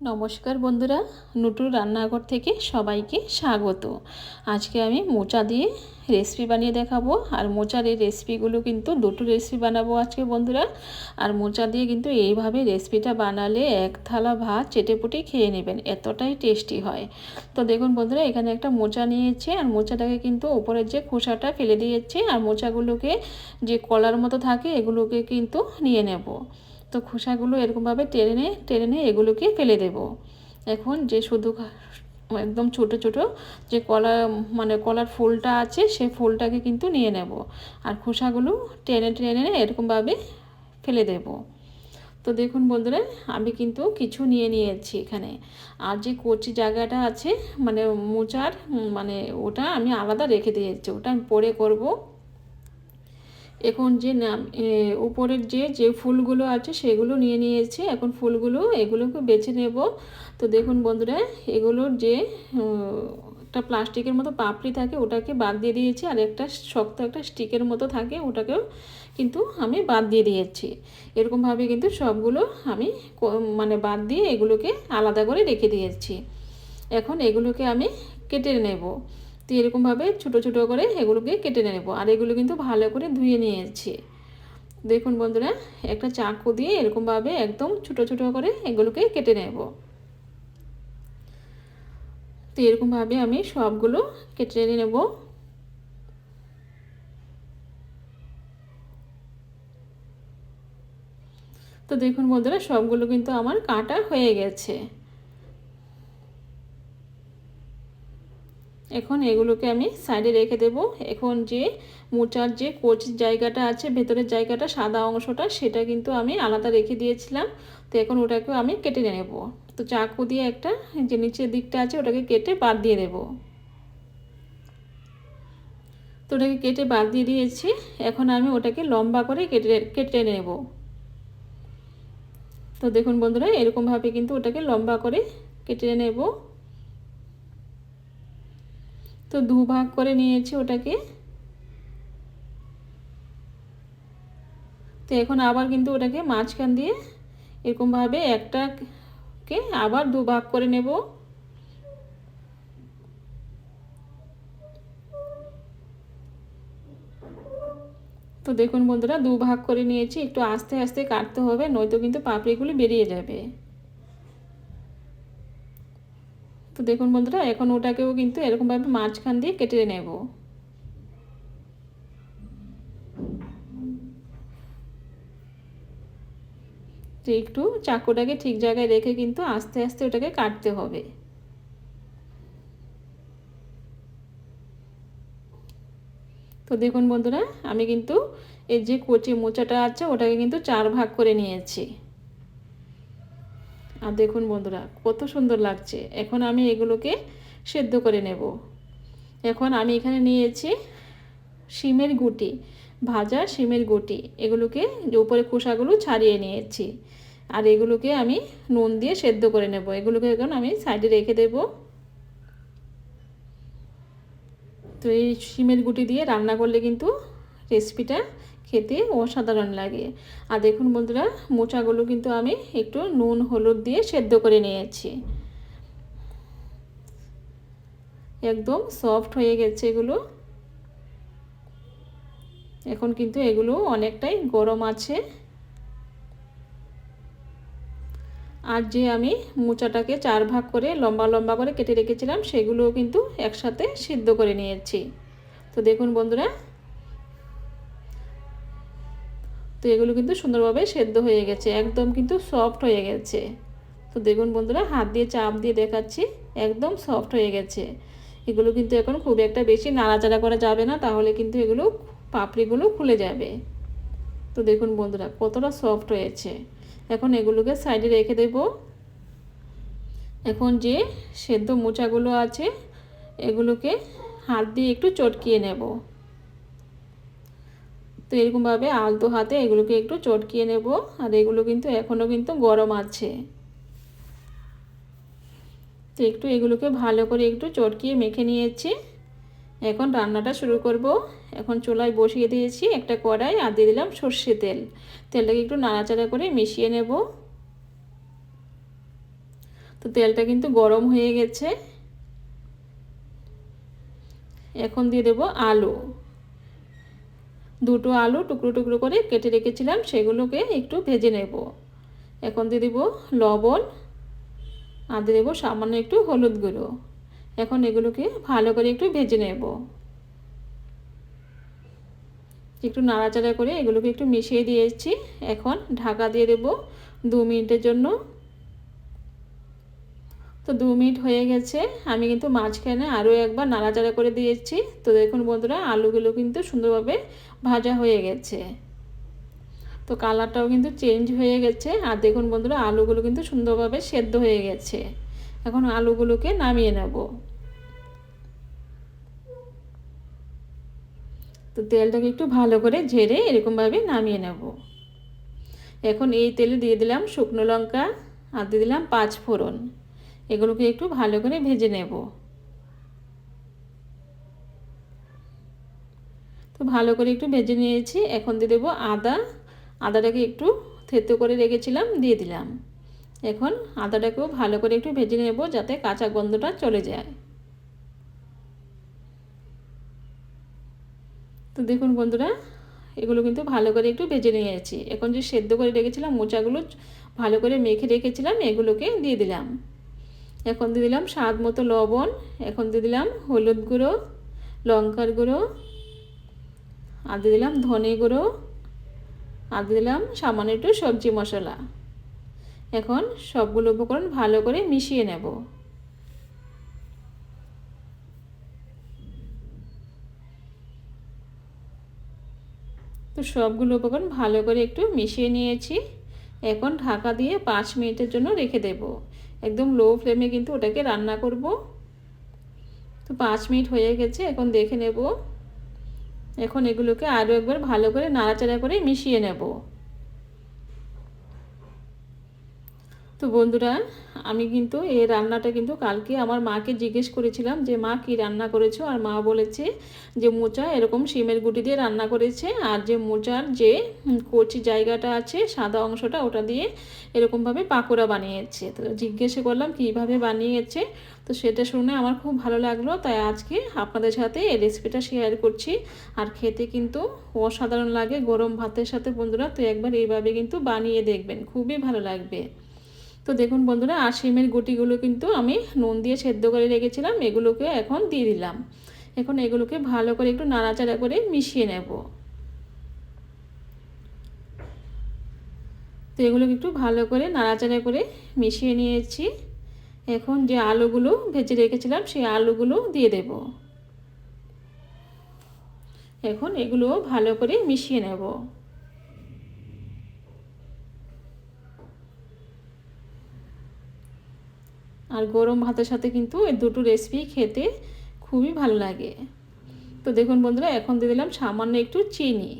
নমস্কার বন্ধুরা, নুটুর রান্নাঘর থেকে সবাইকে স্বাগত। আজকে আমি মোচা দিয়ে রেসিপি বানিয়ে দেখাবো, আর মোচার এই রেসিপিগুলো কিন্তু দুটো রেসিপি বানাবো আজকে বন্ধুরা। আর মোচা দিয়ে কিন্তু এইভাবে রেসিপিটা বানালে এক থালা ভাত চেটেপুটে খেয়ে নেবেন, এতটাই টেস্টি হয়। তো দেখুন বন্ধুরা, এখানে একটা মোচা নিয়েছে, আর মোচাটাকে কিন্তু ওপরের যে খোসাটা ফেলে দিয়েছে, আর মোচাগুলোকে যে কলার মতো থাকে, এগুলোকে কিন্তু নিয়ে নেব। তো খোসাগুলো এরকমভাবে টেনে টেনে এগুলোকে ফেলে দেব। এখন যে শুধু একদম ছোট ছোট যে কলা মানে কলার ফুলটা আছে সেই ফুলটাকে কিন্তু নিয়ে নেব। আর খোসাগুলো টেনে টেনে এরকমভাবে ফেলে দেব। তো দেখুন বন্ধুরা, আমি কিন্তু কিছু নিয়ে নিয়েছি এখানে। আর যে কচি জায়গাটা আছে মানে মোচার মানে ওটা আমি আলাদা রেখে দিয়েছি, ওটা আমি পরে করব। এখন যে নাম উপরের যে যে ফুলগুলো আছে সেগুলো নিয়ে নিয়েছি। এখন ফুলগুলো, এগুলোকে বেছে নেব। তো দেখুন বন্ধুরা, এগুলোর যে একটা প্লাস্টিকের মতো পাপড়ি থাকে, ওটাকে বাদ দিয়ে দিয়েছি। আর একটা শক্ত একটা স্টিকের মতো থাকে, ওটাকেও কিন্তু আমি বাদ দিয়ে দিয়েছি। এরকমভাবে কিন্তু সবগুলো আমি মানে বাদ দিয়ে এগুলোকে আলাদা করে রেখে দিয়েছি। এখন এগুলোকে আমি কেটে নেব। তো এরকমভাবে ছোটো ছোটো করে এগুলোকে কেটে নেব। আর এগুলো কিন্তু ভালো করে ধুয়ে নিয়েছি। দেখুন বন্ধুরা, একটা চাকু দিয়ে এরকমভাবে একদম ছোটো ছোটো করে এগুলোকে কেটে নেব। তো এরকমভাবে আমি সবগুলো কেটে নেব। তো দেখুন বন্ধুরা, সবগুলো কিন্তু আমার কাটা হয়ে গেছে। এখন এগুলোকে আমি সাইডে রেখে দেব। এখন যে মোচার যে কোচির জায়গাটা আছে, ভেতরের জায়গাটা, সাদা অংশটা, সেটা কিন্তু আমি আলাদা রেখে দিয়েছিলাম। তো এখন ওটাকেও আমি কেটে নেব। তো চাকু দিয়ে একটা যে নিচের দিকটা আছে, ওটাকে কেটে বাদ দিয়ে দেব। তো ওটাকে কেটে বাদ দিয়ে দিয়েছি। এখন আমি ওটাকে লম্বা করে কেটে কেটে নেব। তো দেখুন বন্ধুরা, এরকমভাবে কিন্তু ওটাকে লম্বা করে কেটে নেব। তো দু ভাগ করে নিয়েছি ওটাকে। তো এখন আবার কিন্তু ওটাকে মাঝখান দিয়ে এরকমভাবে একটাকে আবার দু ভাগ করে নেব। তো দেখুন বন্ধুরা, দু ভাগ করে নিয়েছি, একটু আস্তে আস্তে কাটতে হবে, নয়তো কিন্তু পাপড়িগুলি বেরিয়ে যাবে। তো দেখুন বন্ধুরা, এখন ওটাকেও কিন্তু এরকমভাবে মাঝখান দিয়ে কেটে নেব। একটু চাকুটাকে ঠিক জায়গায় রেখে কিন্তু আস্তে আস্তে ওটাকে কাটতে হবে। তো দেখুন বন্ধুরা, আমি কিন্তু এই যে কচি মোচাটা আছে, ওটাকে কিন্তু চার ভাগ করে নিয়েছি। আর দেখুন বন্ধুরা, কত সুন্দর লাগছে। এখন আমি এগুলোকে সেদ্ধ করে নেব। এখন আমি এখানে নিয়েছি শিমের গুটি, ভাজা শিমের গুটি। এগুলোকে উপরে খোসাগুলো ছাড়িয়ে নিয়েছি। আর এগুলোকে আমি নুন দিয়ে সেদ্ধ করে নেব। এগুলোকে এখন আমি সাইডে রেখে দেব। তো এই শিমের গুটি দিয়ে রান্না করলে কিন্তু রেসিপিটা খেতে অসাধারণ লাগে। আর দেখুন বন্ধুরা, মোচাগুলো কিন্তু আমি একটু নুন, হলুদ দিয়ে সেদ্ধ করে নিয়েছি। একদম সফট হয়ে গেছে এগুলো। এখন কিন্তু এগুলো অনেকটাই গরম আছে। আর যে আমি মোচাটাকে চার ভাগ করে লম্বা লম্বা করে কেটে রেখেছিলাম, সেগুলোও কিন্তু একসাথে সিদ্ধ করে নিয়েছি। তো দেখুন বন্ধুরা তো এগুলো কিন্তু সুন্দরভাবে সেদ্ধ হয়ে গেছে, একদম কিন্তু সফট হয়ে গেছে। তো দেখুন বন্ধুরা, হাত দিয়ে চাপ দিয়ে দেখাচ্ছি, একদম সফট হয়ে গেছে। এগুলো কিন্তু এখন খুব একটা বেশি নাড়াচাড়া করা যাবে না, তাহলে কিন্তু এগুলো পাপড়িগুলো খুলে যাবে। তো দেখুন বন্ধুরা, কতটা সফট হয়েছে। এখন এগুলোকে সাইডে রেখে দেব। এখন যে সেদ্ধ মোচাগুলো আছে, এগুলোকে হাত দিয়ে একটু চটকিয়ে নেব। তো এরকমভাবে আলতো হাতে এগুলোকে একটু চটকিয়ে নেব। আর এগুলো কিন্তু এখনও কিন্তু গরম আছে। তো একটু এগুলোকে ভালো করে একটু চটকিয়ে মেখে নিয়েছি। এখন রান্নাটা শুরু করব। এখন চুলায় বসিয়ে দিয়েছি একটা কড়াই আর দিয়ে দিলাম সর্ষে তেল। তেলটাকে একটু নাড়াচাড়া করে মিশিয়ে নেব। তো তেলটা কিন্তু গরম হয়ে গেছে। এখন দিয়ে দেবো আলু। দুটো আলু টুকরো টুকরো করে কেটে রেখেছিলাম, সেগুলোকে একটু ভেজে নেব। এখন দিয়ে দেবো লবণ আর দিয়ে দেবো সামান্য একটু হলুদ গুঁড়ো। এখন এগুলোকে ভালো করে একটু ভেজে নেব। একটু নাড়াচাড়া করে এগুলোকে একটু মিশিয়ে দিয়েছি। এখন ঢাকা দিয়ে দেবো দু মিনিটের জন্য। তো দু মিনিট হয়ে গেছে, আমি কিন্তু মাঝখানে আরও একবার নাড়াচাড়া করে দিয়েছি। তো দেখুন বন্ধুরা, আলুগুলো কিন্তু সুন্দরভাবে ভাজা হয়ে গেছে। তো কালারটাও কিন্তু চেঞ্জ হয়ে গেছে, আর দেখুন বন্ধুরা, আলুগুলো কিন্তু সুন্দরভাবে সেদ্ধ হয়ে গেছে। এখন আলুগুলোকে নামিয়ে নেব। তো তেলটাকে একটু ভালো করে ঝেড়ে এরকমভাবে নামিয়ে নেব। এখন এই তেলে দিয়ে দিলাম শুকনো লঙ্কা, আর দিয়ে দিলাম পাঁচ ফোড়ন। এগুলোকে একটু ভালো করে ভেজে নেব। তো ভালো করে একটু ভেজে নিয়েছি। এখন দিয়ে দেবো আদা। আদাটাকে একটু থেতো করে রেখেছিলাম, দিয়ে দিলাম। এখন আদাটাকেও ভালো করে একটু ভেজে নেব যাতে কাঁচা গন্ধটা চলে যায়। তো দেখুন বন্ধুরা, এগুলো কিন্তু ভালো করে একটু ভেজে নিয়েছি। এখন যে সেদ্ধ করে রেখেছিলাম মোচাগুলো, ভালো করে মেখে রেখেছিলাম, এগুলোকে দিয়ে দিলাম। এখন দিয়ে দিলাম স্বাদ মতো লবণ, এখন দিয়ে দিলাম হলুদ গুঁড়ো, লঙ্কার গুঁড়ো, আর দিয়ে দিলাম ধনে গুঁড়ো, আর দিয়ে দিলাম সামান্য একটু সবজি মশলা। এখন সবগুলো উপকরণ ভালো করে মিশিয়ে নেব। তো সবগুলো উপকরণ ভালো করে একটু মিশিয়ে নিয়েছি। এখন ঢাকা দিয়ে পাঁচ মিনিটের জন্য রেখে দেব। একদম লো ফ্লেমে কিন্তু ওটাকে রান্না করব। তো পাঁচ মিনিট হয়ে গেছে, এখন দেখে নেব। এখন এগুলোকে আরও একবার ভালো করে নাড়াচাড়া করে মিশিয়ে নেব। তো বন্ধুরা, আমি কিন্তু এই রান্নাটা কিন্তু কালকে আমার মাকে জিজ্ঞেস করেছিলাম যে, মা, কি রান্না করেছ? আর মা বলেছে যে, মোচা, এরকম শিমের গুটি দিয়ে রান্না করেছে। আর যে মোচার যে কচি জায়গাটা আছে, সাদা অংশটা, ওটা দিয়ে এরকমভাবে পাকোড়া বানিয়েছে। তো জিজ্ঞেসে করলাম, কীভাবে বানিয়েছে? তো সেটা শুনে আমার খুব ভালো লাগল। তাই আজকে আপনাদের সাথে এই রেসিপিটা শেয়ার করছি। আর খেতে কিন্তু অসাধারণ লাগে গরম ভাতের সাথে, বন্ধুরা। তো একবার এইভাবে কিন্তু বানিয়ে দেখবেন। খুবই ভালো লাগবে। তো দেখুন বন্ধুরা, আর শিমের গুটিগুলো কিন্তু আমি নুন দিয়ে সেদ্ধ করে রেখেছিলাম, এগুলোকে এখন দিয়ে দিলাম। এখন এগুলোকে ভালো করে একটু নাড়াচাড়া করে মিশিয়ে নেব। তো এগুলোকে একটু ভালো করে নাড়াচাড়া করে মিশিয়ে নিয়েছি। এখন যে আলুগুলো ভেজে রেখেছিলাম, সেই আলুগুলো দিয়ে দেব। এখন এগুলো ভালো করে মিশিয়ে নেব। আর গরম ভাতের সাথে কিন্তু এই দুটো রেসিপি খেতে খুবই ভালো লাগে। তো দেখুন বন্ধুরা, এখন দিয়ে দিলাম সামান্য একটু চিনি।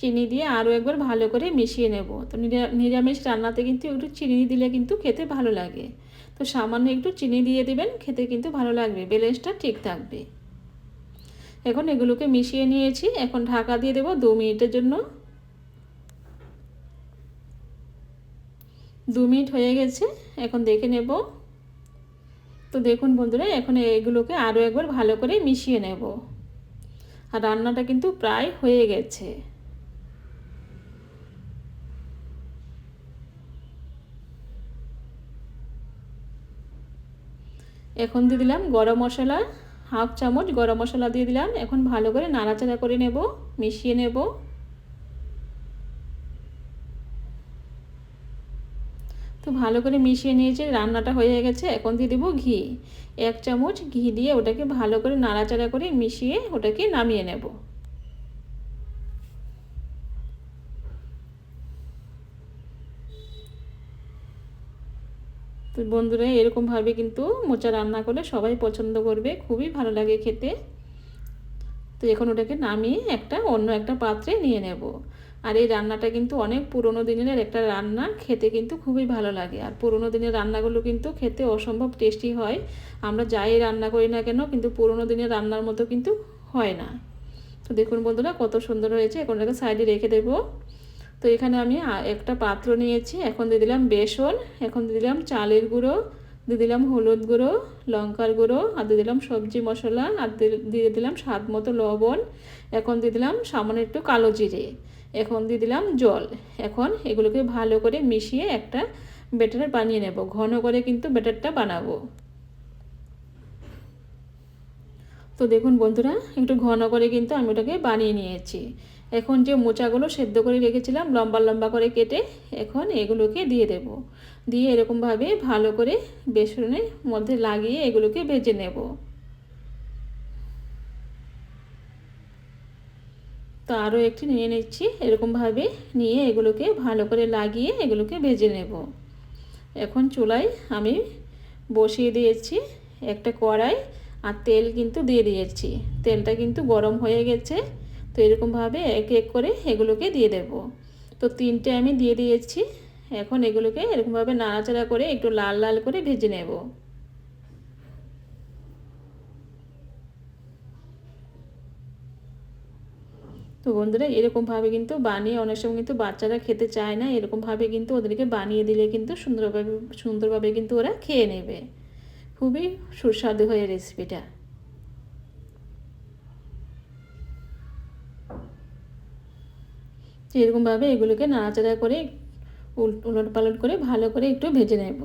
চিনি দিয়ে আরও একবার ভালো করে মিশিয়ে নেব। তো নিরামিষ রান্নাতে কিন্তু একটু চিনি দিলে কিন্তু খেতে ভালো লাগে। তো সামান্য একটু চিনি দিয়ে দিবেন, খেতে কিন্তু ভালো লাগবে, ব্যালেন্সটা ঠিক থাকবে। এখন এগুলোকে মিশিয়ে নিয়েছি। এখন ঢাকা দিয়ে দেবো দু মিনিটের জন্য। দু মিনিট হয়ে গেছে। এখন দেখে নেব। তো দেখুন বন্ধুরা, এখন এগুলোকে আরও একবার ভালো করে মিশিয়ে নেব। আর রান্নাটা কিন্তু প্রায় হয়ে গেছে। এখন দিয়ে দিলাম গরম মশলা, হাফ চামচ গরম মশলা দিয়ে দিলাম। এখন ভালো করে নাড়াচাড়া করে নেব, মিশিয়ে নেব। তো ভালো করে মিশিয়ে নিয়েছি, রান্নাটা হয়ে গেছে, এখন দিয়ে দেবো ঘি। এক চামচ ঘি দিয়ে ওটাকে ভালো করে নাড়াচাড়া করে মিশিয়ে ওটাকে নামিয়ে নেব। তো বন্ধুরা, এরকমভাবে কিন্তু মোচা রান্না করলে সবাই পছন্দ করবে, খুবই ভালো লাগে খেতে। তো এখন ওটাকে নামিয়ে একটা অন্য একটা পাত্রে নিয়ে নেব। আর এই রান্নাটা কিন্তু অনেক পুরনো দিনের একটা রান্না, খেতে কিন্তু খুবই ভালো লাগে। আর পুরনো দিনের রান্নাগুলো কিন্তু খেতে অসম্ভব টেস্টি হয়। আমরা যাই রান্না করি না কেন, কিন্তু পুরনো দিনের রান্নার মতো কিন্তু হয় না। তো দেখুন বন্ধুরা, কত সুন্দর হয়েছে। এখন এটাকে সাইডে রেখে দেবো। তো এখানে আমি একটা পাত্র নিয়েছি। এখন দিয়ে দিলাম বেসন, এখন দিয়ে দিলাম চালের গুঁড়ো, দিয়ে দিলাম হলুদ গুঁড়ো, লঙ্কার গুঁড়ো, আর দিয়ে দিলাম সবজি মশলা, আর দিয়ে দিলাম স্বাদ মতো লবণ, এখন দিয়ে দিলাম সামান্য একটু কালো জিরে। এখন দিয়ে দিলাম জল। এখন এগুলোকে ভালো করে মিশিয়ে একটা ব্যাটার বানিয়ে নেব। ঘন করে কিন্তু ব্যাটারটা বানাবো। তো দেখুন বন্ধুরা, একটু ঘন করে কিন্তু আমি ওটাকে বানিয়ে নিয়েছি। এখন যে মোচাগুলো সেদ্ধ করে রেখেছিলাম, লম্বা লম্বা করে কেটে এখন এগুলোকে দিয়ে দেব। দিয়ে এরকমভাবে ভালো করে বেসনের মধ্যে লাগিয়ে এগুলোকে ভেজে নেব। তো আরও একটি নিয়ে নিচ্ছি। এরকমভাবে নিয়ে এগুলোকে ভালো করে লাগিয়ে এগুলোকে ভেজে নেব। এখন চুলায় আমি বসিয়ে দিয়েছি একটা কড়াই আর তেল কিন্তু দিয়ে দিয়েছি। তেলটা কিন্তু গরম হয়ে গেছে, তো এরকমভাবে এক এক করে এগুলোকে দিয়ে দেব। তো তিনটে আমি দিয়ে দিয়েছি। এখন এগুলোকে এরকমভাবে নাড়াচাড়া করে একটু লাল লাল করে ভেজে নেব। তো বন্ধুরা এরকমভাবে কিন্তু বানিয়ে অনেক সময় কিন্তু বাচ্চারা খেতে চায় না এরকমভাবে কিন্তু ওদেরকে বানিয়ে দিলে কিন্তু সুন্দরভাবে সুন্দরভাবে কিন্তু ওরা খেয়ে নেবে। খুবই সুস্বাদু হয় রেসিপিটা এরকমভাবে এগুলোকে নাড়াচাড়া করে উলট পালট করে ভালো করে একটু ভেজে নেব।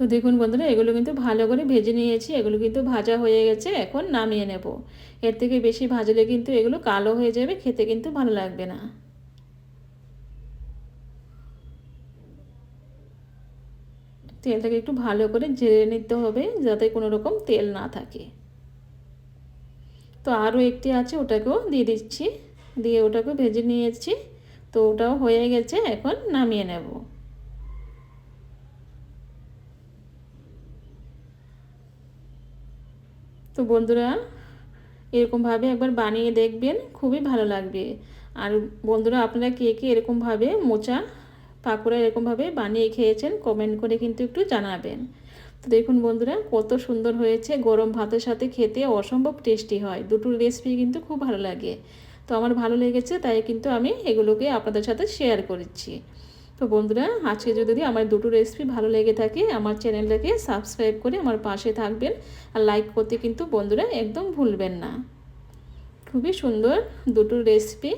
তো দেখুন বন্ধুরা, এগুলো কিন্তু ভালো করে ভেজে নিয়েছি, এগুলো কিন্তু ভাজা হয়ে গেছে, এখন নামিয়ে নেব। এর থেকে বেশি ভাজলে কিন্তু এগুলো কালো হয়ে যাবে, খেতে কিন্তু ভালো লাগবে না। তেলটাকে একটু ভালো করে ঝেড়ে নিতে হবে, যাতে কোনো রকম তেল না থাকে। তো আরও একটি আছে, ওটাকেও দিয়ে দিচ্ছি, দিয়ে ওটাকেও ভেজে নিয়েছি, তো ওটাও হয়ে গেছে, এখন নামিয়ে নেব। তো বন্ধুরা, এরকমভাবে একবার বানিয়ে দেখবেন, খুবই ভালো লাগবে। আর বন্ধুরা, আপনারা কে কে এরকমভাবে মোচা পাকোড়া এরকমভাবে বানিয়ে খেয়েছেন কমেন্ট করে কিন্তু একটু জানাবেন। তো দেখুন বন্ধুরা, কত সুন্দর হয়েছে, গরম ভাতের সাথে খেতে অসম্ভব টেস্টি হয়। দুটোর রেসিপি কিন্তু খুব ভালো লাগে। তো আমার ভালো লেগেছে, তাই কিন্তু আমি এগুলোকে আপনাদের সাথে শেয়ার করছি। তো বন্ধুরা, আজকে যদি আমার দুটো রেসিপি ভালো লেগে থাকে, আমার চ্যানেলটাকে সাবস্ক্রাইব করে আমার পাশে থাকবেন। আর লাইক করতে কিন্তু বন্ধুরা একদম ভুলবেন না। খুবই সুন্দর দুটো রেসিপি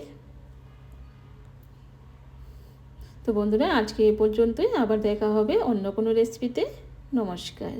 তো বন্ধুরা, আজকে এ পর্যন্তই। আবার দেখা হবে অন্য কোনো রেসিপিতে নমস্কার।